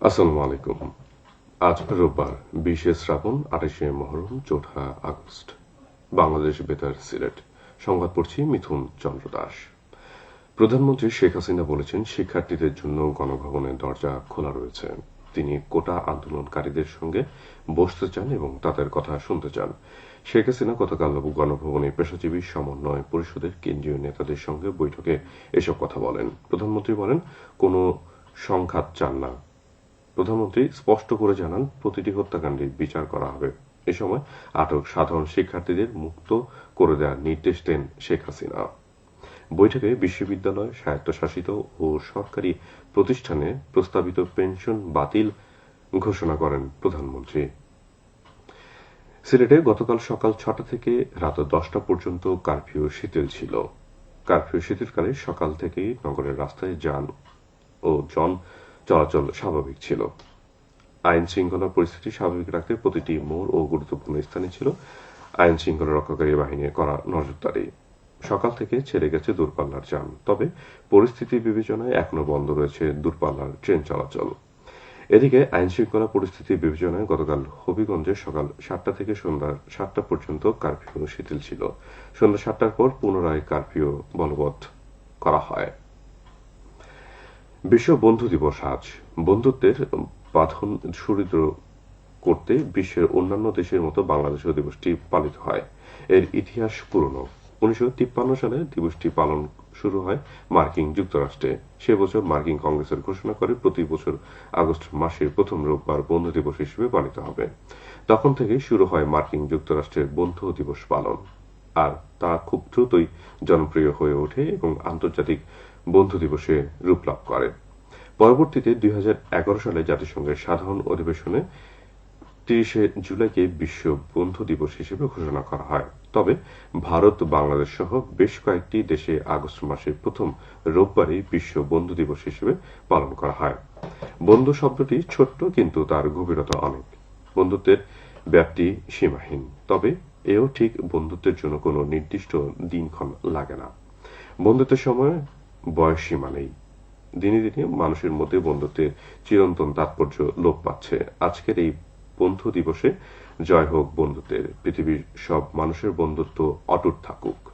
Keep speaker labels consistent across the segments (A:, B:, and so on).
A: আসসালামু আলাইকুম। আজ রোববার, বিশে শ্রাবণ, আঠাশে মহরম, চৌঠা আগস্ট। বাংলাদেশ বেতার সিলেট। সংবাদ পড়ছি মিথুন চন্দ্র দাস। প্রধানমন্ত্রী শেখ হাসিনা বলেছেন, শিক্ষার্থীদের জন্য গণভবনের দরজা খোলা রয়েছে। তিনি কোটা আন্দোলনকারীদের সঙ্গে বসতে চান এবং তাদের কথা শুনতে চান। শেখ হাসিনা গতকাল গণভবনে পেশাজীবী সমন্বয় পরিষদের কেন্দ্রীয় নেতাদের সঙ্গে বৈঠকে এসব কথা বলেন। প্রধানমন্ত্রী বলেন, কোনো সংঘাত চান না। প্রধানমন্ত্রী স্পষ্ট করে জানান, প্রতিটি হত্যাকাণ্ডের বিচার করা হবে। এ সময় আটক সাধারণ শিক্ষার্থীদের মুক্ত করে দেওয়ার নির্দেশ দেন শেখ হাসিনা। বৈঠকে বিশ্ববিদ্যালয়, স্বায়ত্তশাসিত ও সরকারি প্রতিষ্ঠানে প্রস্তাবিত পেনশন বাতিল ঘোষণা করেন প্রধানমন্ত্রী। সিলেটে গতকাল সকাল ছটা থেকে রাত দশটা পর্যন্ত কারফিউ শিথিল ছিল। কারফিউ শিথিলকালে সকাল থেকেই নগরের রাস্তায় যান ও জন চলাচল স্বাভাবিক ছিল। আইন শৃঙ্খলা পরিস্থিতি স্বাভাবিক রাখতে প্রতিটি মোড় ও গুরুত্বপূর্ণ স্থানে ছিল আইন শৃঙ্খলা রক্ষাকারী বাহিনীর করা নজরদারি। সকাল থেকে ছেড়ে গেছে দূরপাল্লার যান, তবে পরিস্থিতি বিবেচনায় এখনও বন্ধ রয়েছে দূরপাল্লার ট্রেন চলাচল। এদিকে আইন শৃঙ্খলা পরিস্থিতি বিবেচনায় গতকাল হবিগঞ্জে সকাল সাতটা থেকে সন্ধ্যা সাতটা পর্যন্ত কারফিউ শিথিল ছিল। সন্ধ্যা সাতটার পর পুনরায় কারফিউ বলবৎ করা হয়। বিশ্ব বন্ধু দিবস আজ। বন্ধুত্বের বাঁধন সুদৃঢ় করতে বিশ্বের অন্যান্য দেশের মতো বাংলাদেশেও দিবসটি পালিত হয়। এর ইতিহাস পুরনো। উনিশশো সালে দিবসটি পালন শুরু হয় মার্কিন যুক্তরাষ্ট্রে। সে বছর মার্কিন কংগ্রেসের ঘোষণা করে প্রতি বছর আগস্ট মাসের প্রথম রোববার বন্ধু দিবস হিসেবে পালিত হবে। তখন থেকে শুরু হয় মার্কিন যুক্তরাষ্ট্রের বন্ধু দিবস পালন। আর তা খুব দ্রুতই জনপ্রিয় হয়ে ওঠে এবং আন্তর্জাতিক বন্ধু দিবসে রূপ লাভ করে। পরবর্তীতে দুই হাজার এগারো সালে জাতিসংঘের সাধারণ অধিবেশনে তিরিশে জুলাইকে বিশ্ব বন্ধু দিবস হিসেবে ঘোষণা করা হয়। তবে ভারত, বাংলাদেশ সহ বেশ কয়েকটি দেশে আগস্ট মাসের প্রথম রোববারই বিশ্ব বন্ধু দিবস হিসেবে পালন করা হয়। বন্ধু শব্দটি ছোট্ট কিন্তু তার গভীরতা অনেক। বন্ধুত্বের ব্যাপ্তি সীমাহীন, তবে এও ঠিক বন্ধুত্বের জন্য কোনো নির্দিষ্ট দিনক্ষণ লাগে না। বন্ধুত্বের সময় বয়স সীমা নেই দিনে দিনে মানুষের মধ্যে বন্ধুত্বের চিরন্তন তাৎপর্য লোপ পাচ্ছে। আজকের এই বন্ধু দিবসে জয় হোক বন্ধুত্বের। পৃথিবীর সব মানুষের বন্ধুত্ব অটুট থাকুক।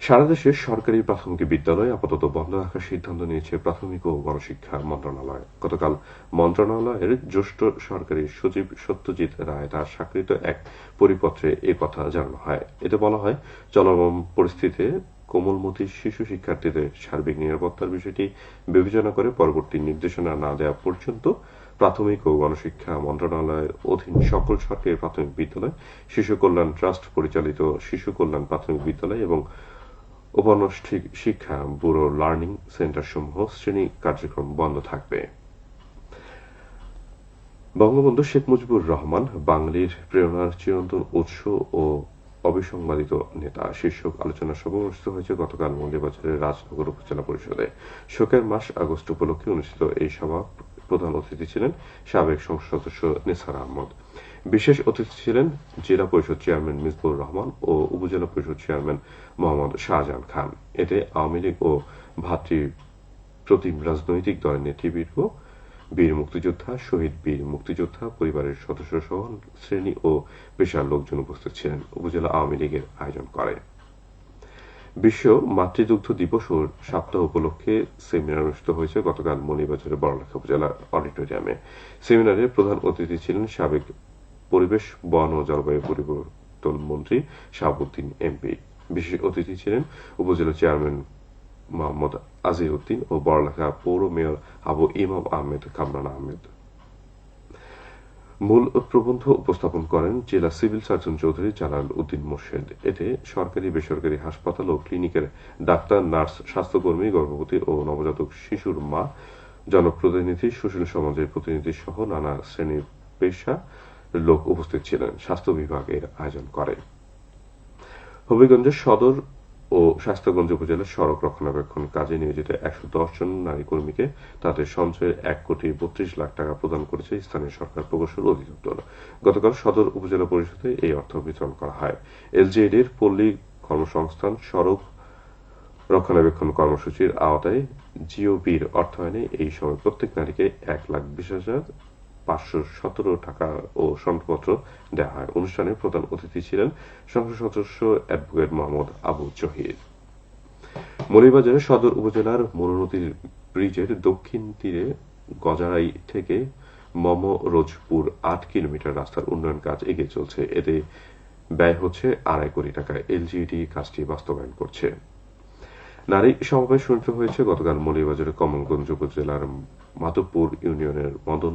A: সারা দেশে সরকারি প্রাথমিক বিদ্যালয় আপাতত বন্ধ রাখার সিদ্ধান্ত নিয়েছে প্রাথমিক ও গণশিক্ষা মন্ত্রণালয়। গতকাল মন্ত্রণালয়ের জ্যেষ্ঠ সরকারি সচিব সত্যজিৎ রায় তার স্বাক্ষরিত এক পরিপত্রে এ কথা জানানো হয়। এতে বলা হয়, চলমান পরিস্থিতিতে কোমলমতি শিশু শিক্ষার্থীদের সার্বিক নিরাপত্তার বিষয়টি বিবেচনা করে পরবর্তী নির্দেশনা না দেওয়া পর্যন্ত প্রাথমিক ও গণশিক্ষা মন্ত্রণালয়ের অধীন সকল সরকারি প্রাথমিক বিদ্যালয়, শিশু কল্যাণ ট্রাস্ট পরিচালিত শিশু কল্যাণ প্রাথমিক বিদ্যালয় এবং উপানুষ্ঠিক শিক্ষা ব্যুরো লার্নিং সেন্টার সমূহ শ্রেণি কার্যক্রম বন্ধ থাকবে। বঙ্গবন্ধু শেখ মুজিবুর রহমান বাঙালির প্রেরণার চিরন্তন উৎস ও অবিসংবাদিত নেতা, শীর্ষক আলোচনা সভা অনুষ্ঠিত হয়েছে গতকাল মন্দিরবাজারের রাজনগর উপজেলা পরিষদে। শোকের মাস আগস্ট উপলক্ষে অনুষ্ঠিত এই সভা প্রধান অতিথি ছিলেন সাবেক সংসদ সদস্য নিসার আহমদ। বিশেষ অতিথি ছিলেন জেলা পরিষদ চেয়ারম্যান মিসবুর রহমান ও উপজেলা পরিষদ চেয়ারম্যান মোহাম্মদ শাহজাহান খান। এতে আওয়ামী লীগ ও ভাতৃ প্রতিম রাজনৈতিক দলের নেতৃবৃন্দ বীর মুক্তিযোদ্ধা, শহীদ বীর মুক্তিযোদ্ধা, পরিবারের সদস্য সহ শ্রেণি ও পেশার লোকজন উপস্থিত ছিলেন। উপজেলা আওয়ামী লীগের আয়োজন করে। বিশ্ব মাতৃদুগ্ধ দিবস ও সপ্তাহ উপলক্ষে সেমিনার অনুষ্ঠিত হয়েছে গতকাল মণিবাজারের বড়লেখা উপজেলা অডিটোরিয়ামে। সেমিনারে প্রধান অতিথি ছিলেন সাবেক পরিবেশ, বন ও জলবায়ু পরিবর্তন মন্ত্রী শাহাবুদ্দিন এমপি। বিশেষ অতিথি ছিলেন উপজেলা চেয়ারম্যান মোহাম্মদ আজিউদ্দিন ও বড়লেখা পৌর মেয়র আবু ইমাম আহমেদ কামরান আহমেদ মূল প্রবন্ধ উপস্থাপন করেন জেলা সিভিল সার্জন চৌধুরী জালাল উদ্দিন মোর্শেদ। এতে সরকারি, বেসরকারি হাসপাতাল ও ক্লিনিকের ডাক্তার, নার্স, স্বাস্থ্যকর্মী, গর্ভবতী ও নবজাতক শিশুর মা, জনপ্রতিনিধি, সুশীল সমাজের প্রতিনিধি সহ নানা শ্রেণির পেশা লোক উপস্থিত ছিলেন। স্বাস্থ্য বিভাগের আয়োজন করে। হবিগঞ্জের সদর ও স্বাস্থ্যগঞ্জ উপজেলার সড়ক রক্ষণাবেক্ষণ কাজে নিয়োজিত একশো দশ জন নারী কর্মীকে তাদের সঞ্চয়ের এক কোটি বত্রিশ লাখ টাকা প্রদান করেছে স্থানীয় সরকার প্রকৌশল অধিদপ্তর। গতকাল সদর উপজেলা পরিষদে এই অর্থ বিতরণ করা হয়। এলজেএডির পল্লী কর্মসংস্থান সড়ক রক্ষণাবেক্ষণ কর্মসূচির আওতায় জিওবির অর্থায়নে এই সময় প্রত্যেক নারীকে এক লাখ বিশ হাজার পাঁচশো সতেরো টাকা ও সনদপত্র দেওয়া হয়। অনুষ্ঠানে প্রধান অতিথি ছিলেন সংসদ সদস্য অ্যাডভোকেট মোহাম্মদ আবু জহির। মৌলভীবাজারের সদর উপজেলার মনুনদীর ব্রিজের দক্ষিণ তীরে গজারাই থেকে মম রোজপুর আট কিলোমিটার রাস্তার উন্নয়ন কাজ এগিয়ে চলছে। এতে ব্যয় হচ্ছে আড়াই কোটি টাকা। এলজিডি কাজটি বাস্তবায়ন করছে। নারী সমাবেশ অনুষ্ঠিত হয়েছে গতকাল মৌলভীবাজারের কমলগঞ্জ উপজেলার মাধবপুর ইউনিয়নের মদন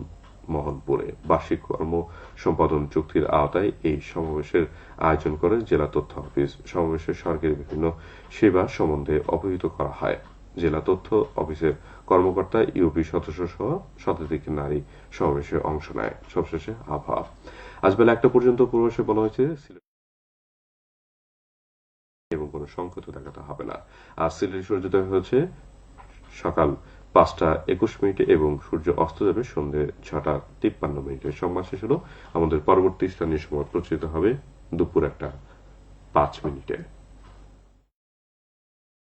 A: মোহনপুরে বার্ষিক কর্ম সম্পাদন চুক্তির আওতায় এই সমাবেশের আয়োজন করে জেলা তথ্য অফিস। সমাবেশে সরকারি বিভিন্ন সেবা সম্বন্ধে অবহিত করা হয়। জেলা তথ্য অফিসের কর্মকর্তা, ইউপি সদস্য সহ শতাধিক নারী সমাবেশে অংশ নেয়। সবশেষে আবহাওয়া। আজ বেলা একটা পর্যন্ত পূর্বাসে বলা হয়েছে এবং কোনো সংকেত দেখাতে হবে না। আর সিলেটে সূর্যোদয় হয়েছে সকাল পাঁচটা একুশ মিনিটে এবং সূর্য অস্ত যাবে সন্ধে ছটা তিপ্পান্ন মিনিটে। সংবাদ শেষ হলো। আমাদের পরবর্তী স্থানীয় সময় প্রচারিত হবে দুপুর একটা পাঁচ মিনিটে।